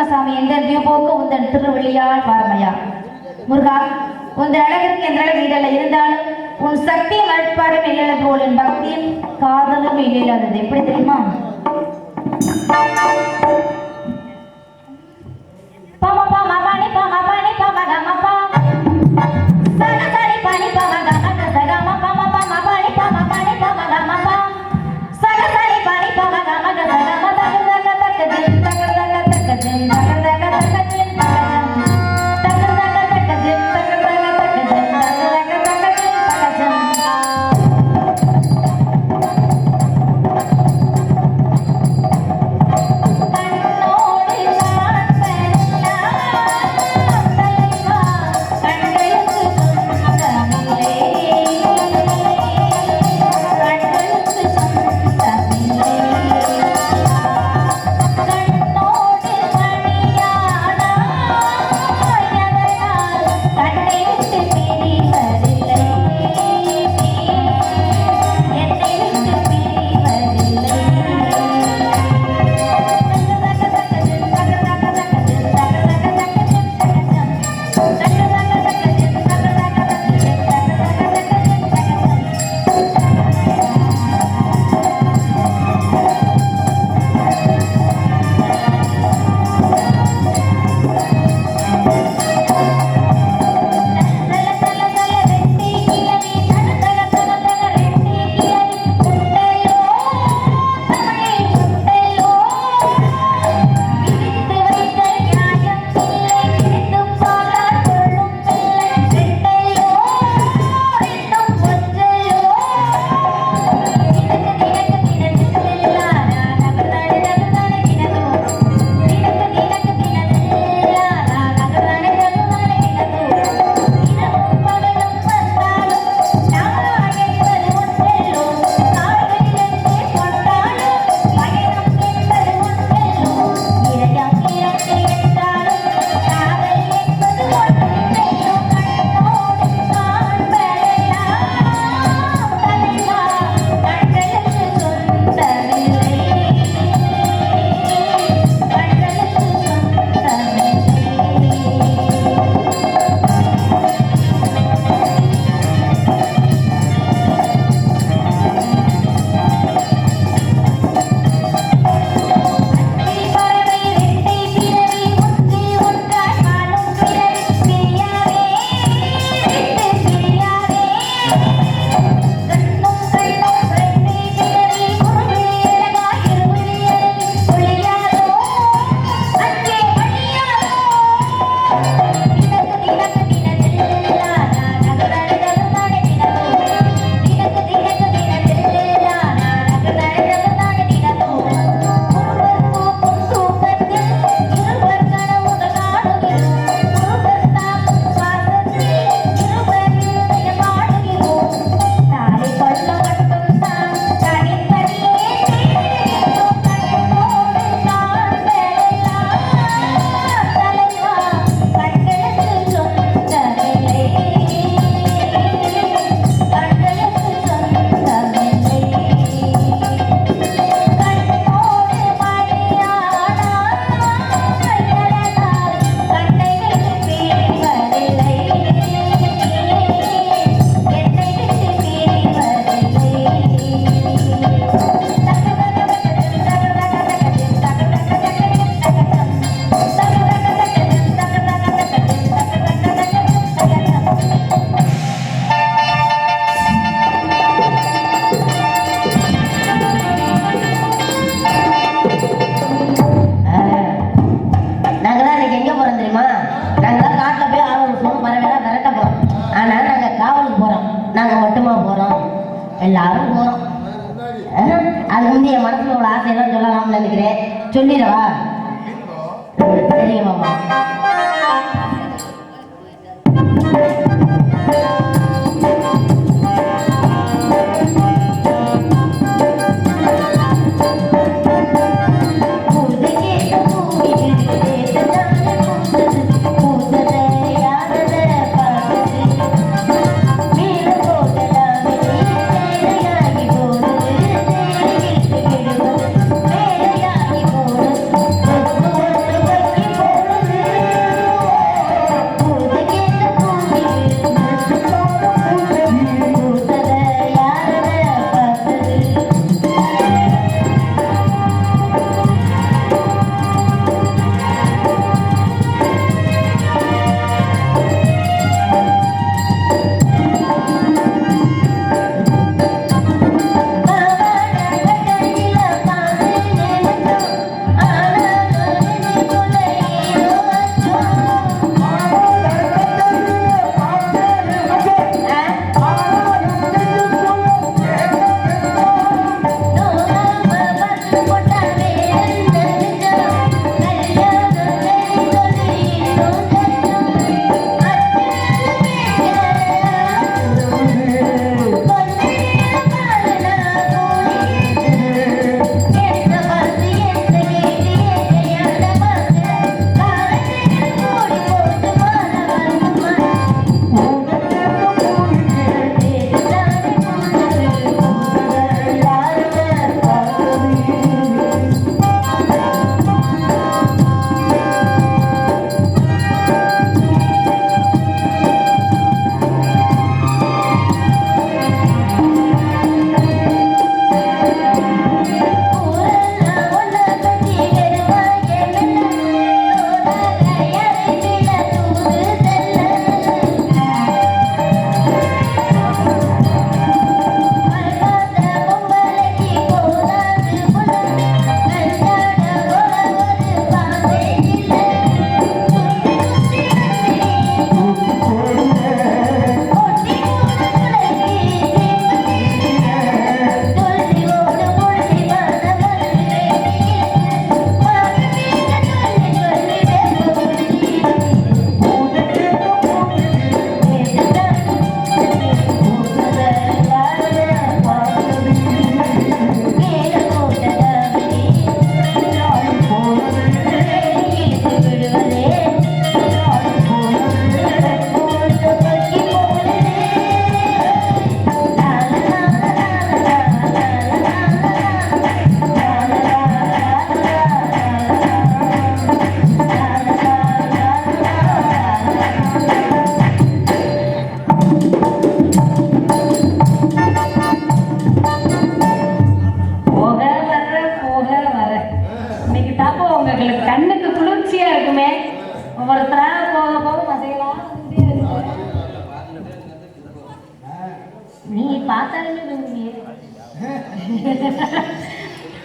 பரமசாமி எந்த வியூபோக்கு உந்தன் திருவெளியால் பாரமையா முருகா உந்தன் அழகிற்கு என்றளவு இடல இருந்தாலும் உன் சக்தி மறுப்பாரும் இல்லையில போல் என் பக்தியும் காதலும் இல்லையில்லாதது எப்படி தெரியுமா? பாமா பாமா பாணி பாமா பாணி பாமா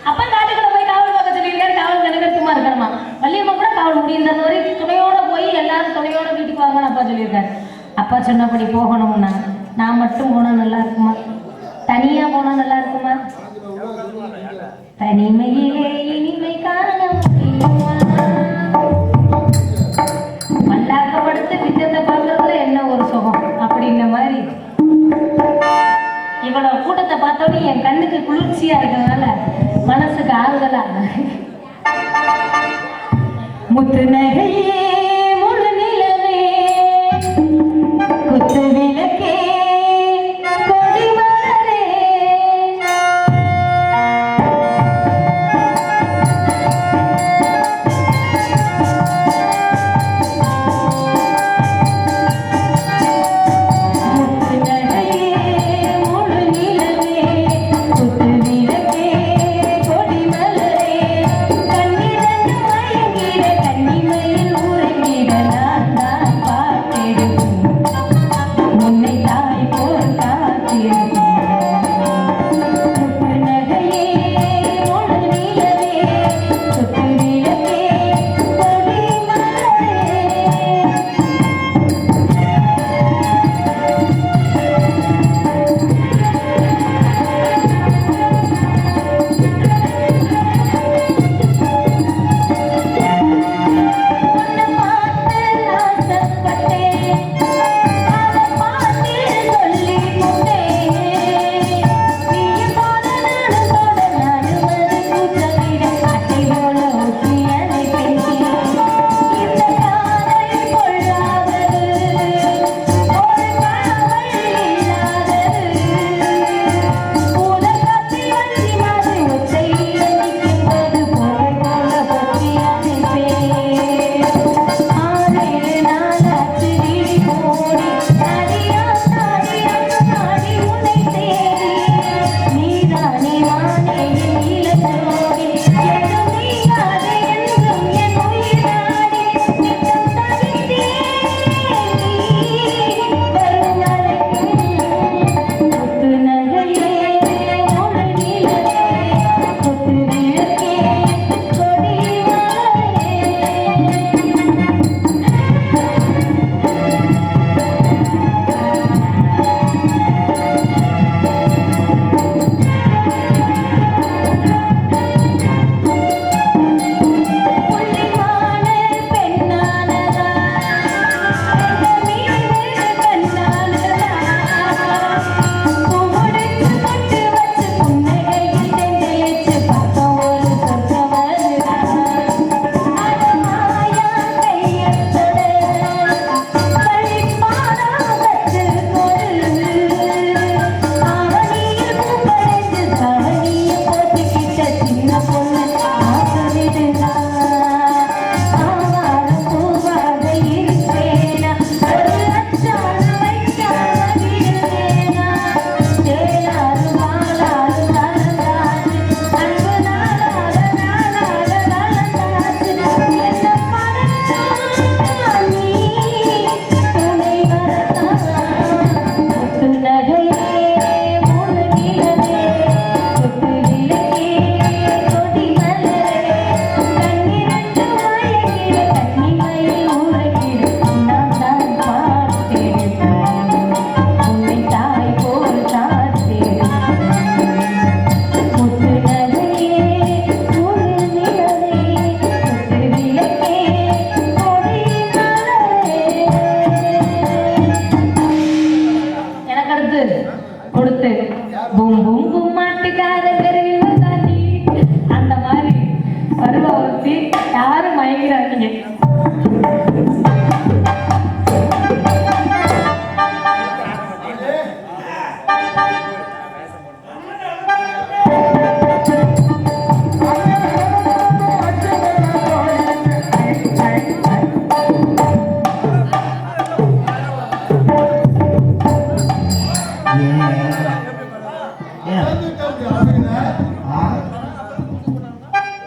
அப்பா வந்துங்க காட்டுக்குள்ள போய் காவல் பார்க்க சொல்லியிருக்காரு. காவல் கணக்கத்துமா இருக்கணுமா? வள்ளியம்மா கூட காவல் முடிந்த மாதிரி துணையோட போய் எல்லாரும் துணையோட வீட்டுக்கு வாங்கன்னு அப்பா சொல்லியிருக்காரு. அப்பா சொன்னபடி போகணும்னா நான் மட்டும் போனா நல்லா இருக்குமா? தனியா போனா நல்லா இருக்குமா? தனிமையிலே இனிமை காண இவ்வளவு கூட்டத்தை பார்த்தோன்னே என் கண்ணுக்கு குளிர்ச்சியா இருக்கிறதுனால மனசுக்கு ஆறுதலா முத்து நகையே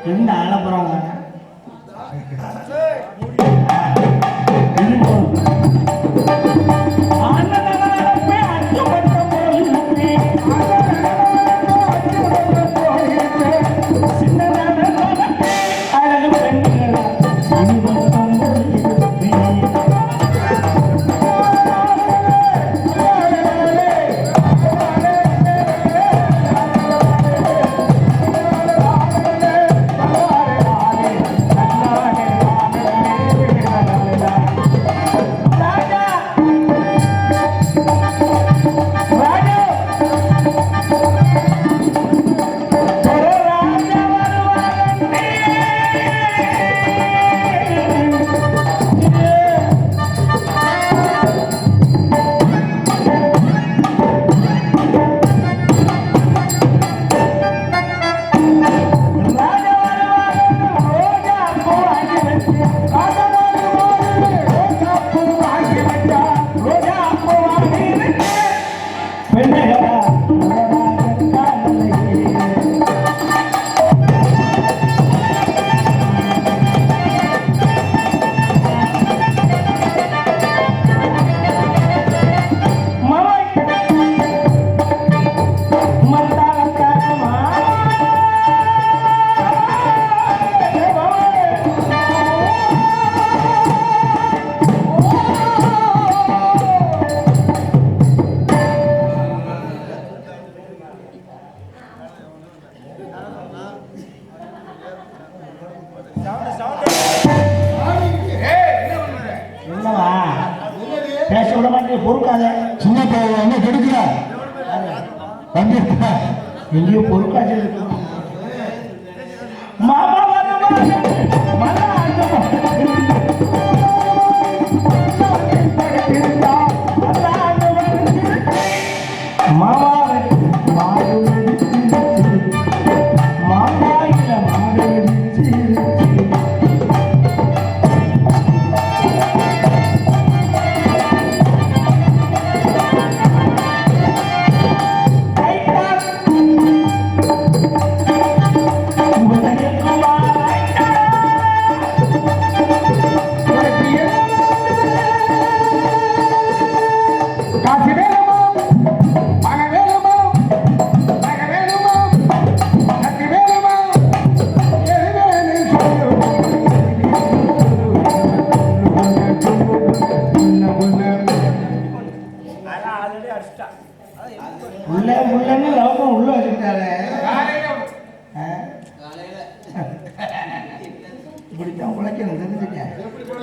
ரெண்டு அழப்புறவங்க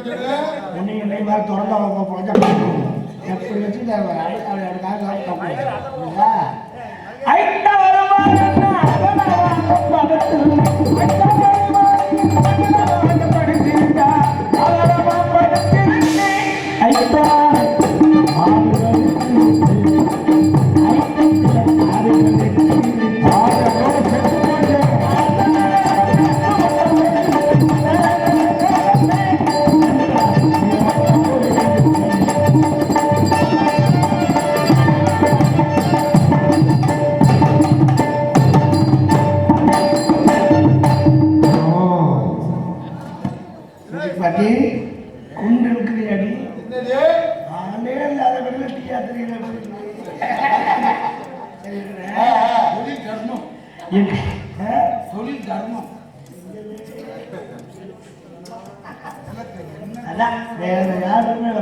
நீங்கள் நெய்மார் திறந்தா அவங்க பழக்க எப்படி வச்சுட்டு அவருக்காக ஐட்டா வருமா